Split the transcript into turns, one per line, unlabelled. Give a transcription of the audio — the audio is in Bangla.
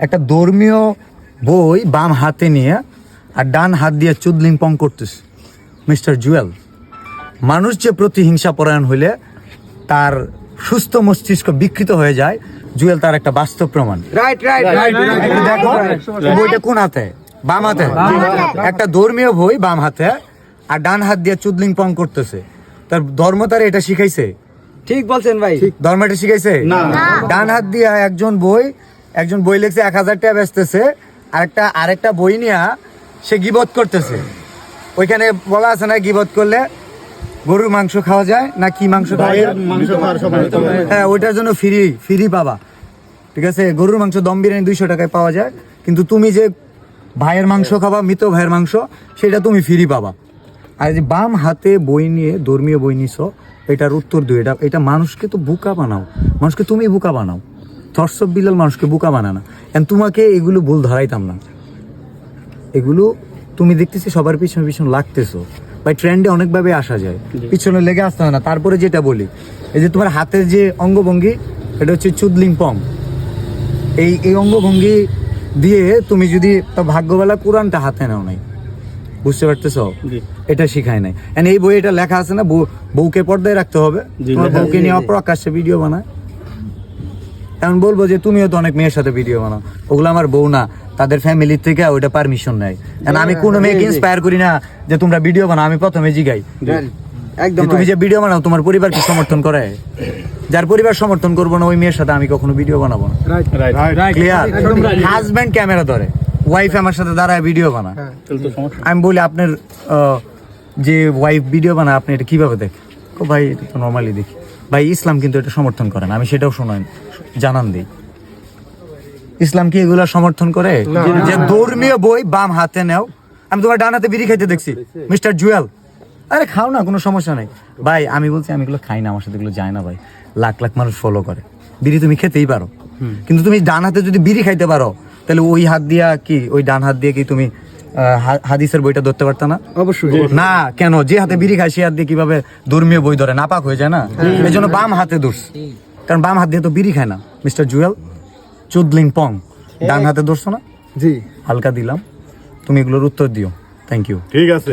একটা ধর্মীয় বই বাম হাতে নিয়ে আর ডান হাত দিয়ে চুদলিং পং করতেছে মিস্টার জুয়েল। মানুষ যে প্রতিহিংসা পরায়ণ হইলে তার সুস্থ মস্তিষ্ক বিকৃত হয়ে যায় জুয়েল তার একটা বাস্তব প্রমাণ। দেখো বইটা কোন হাতে? বাম হাতে। একটা ধর্মীয় বই বাম হাতে আর ডান হাত দিয়ে চুদলিং পং করতেছে। তার ধর্ম তার এটা শিখাইছে।
ঠিক বলছেন ভাই।
ধর্ম এটা শিখাইছে? ডান হাত দিয়ে একজন বই একজন বই লিখছে এক হাজার টাকা বেচতেছে আরেকটা আরেকটা বই নিয়ে সে গিবত করতেছে। ওইখানে বলা আছে না গিবত করলে গরুর মাংস খাওয়া যায় না কি মাংস খাওয়া যায়? হ্যাঁ ওইটার জন্য ফ্রি ফ্রি পাবা। ঠিক আছে? গরুর মাংস দম বিরিয়ানি দুইশো টাকায় পাওয়া যায়। কিন্তু তুমি যে ভাইয়ের মাংস খাবা মৃত ভাইয়ের মাংস সেটা তুমি ফ্রি পাবা। আর যে বাম হাতে বই নিয়ে ধর্মীয় বই নিছো এটার উত্তর দিও। এটা এটা মানুষকে তো বোকা বানাও। মানুষকে তুমি বোকা বানাও। থরসব বিলাল মানুষকে বোকা বানানা। এন্ড তোমাকে এগুলো ভুল ধরাইতাম না। এগুলো তুমি দেখতেছি সবার পিছনে পিছনে লাগতেছো। ভাই ট্রেন্ডে অনেকভাবে আসা যায়। পিছনে লেগে আসতে হয় না। তারপরে যেটা বলি এই যে তোমার হাতের যে অঙ্গভঙ্গি এটা হচ্ছে চুদলিং পং। এই এই অঙ্গভঙ্গি দিয়ে তুমি যদি তা ভাগ্যবেলা কোরআনটা হাতে নাও নাই। বুঝতে পারতেছ? এটা শিখায় নাই। And এই বই এটা লেখা আছে না বউ- বউকে পর্দায় রাখতে হবে। তোমার বউকে নিয়ে প্রকাশ্যে ভিডিও বানায়। এখন বলব যে তুমিও তো অনেক মেয়ের সাথে ভিডিও বানাও। ওগুলো আমার বউ না তাদের ফ্যামিলির থেকে ওইটা পারমিশন নেয়। And আমি কোনো মেয়েকে ইন্সপায়ার করি না যে তোমরা ভিডিও বানাও আমি প্রথমে জিগাই।
একদম
তুমি যে ভিডিও বানাও তোমার পরিবার কি সমর্থন করে। যার পরিবার সমর্থন করব না ওই মেয়ের সাথে আমি কখনো ভিডিও বানাবো না। ক্লিয়ার হাজব্যান্ড ক্যামেরা ধরে। ওয়াইফ আমার সাথে দাঁড়ায় ভিডিও বানায় আমি বলি আপনার আহ, যে ওয়াইফ ভিডিও বানায় আপনি এটা কীভাবে দেখেন? ও ভাই এটা তো নর্মালি দেখি। ভাই ইসলাম কিন্তু এটা সমর্থন করে না আমি সেটাও শোনাই জানান দিই ইসলাম কি এগুলা সমর্থন করে? যে ধর্মীয় বই বাম হাতে নেও। আমি তোমার ডান হাতে বিড়ি খাইতে দেখছি মিস্টার জুয়েল। আরে খাও না কোনো সমস্যা নেই। ভাই আমি বলছি আমি এগুলো খাই না আমার সাথে এগুলো যায় না ভাই। লাখ লাখ মানুষ ফলো করে। বিড়ি তুমি খেতেই পারো। কিন্তু তুমি ডান হাতে যদি বিড়ি খাইতে পারো তাহলে ওই হাত দিয়া কি ওই ডান হাত দিয়ে কি তুমি হাদিসের বইটা ধরতে পারতাম না?
অবশ্যই।
না কেন? যে হাতে বিড়ি খায় সে হাত দিয়ে কীভাবে ধর্মীয় বই ধরে? নাপাক হয়ে যায় না? এই জন্য বাম হাতে দোষ। কারণ বাম হাত দিয়ে তো বিড়ি খায় না। মিস্টার জুয়েল চুদলিং পং। ডান হাতে দোষ না?
জি।
হালকা দিলাম। তুমি এগুলোর উত্তর দিও। থ্যাংক ইউ
ঠিক আছে।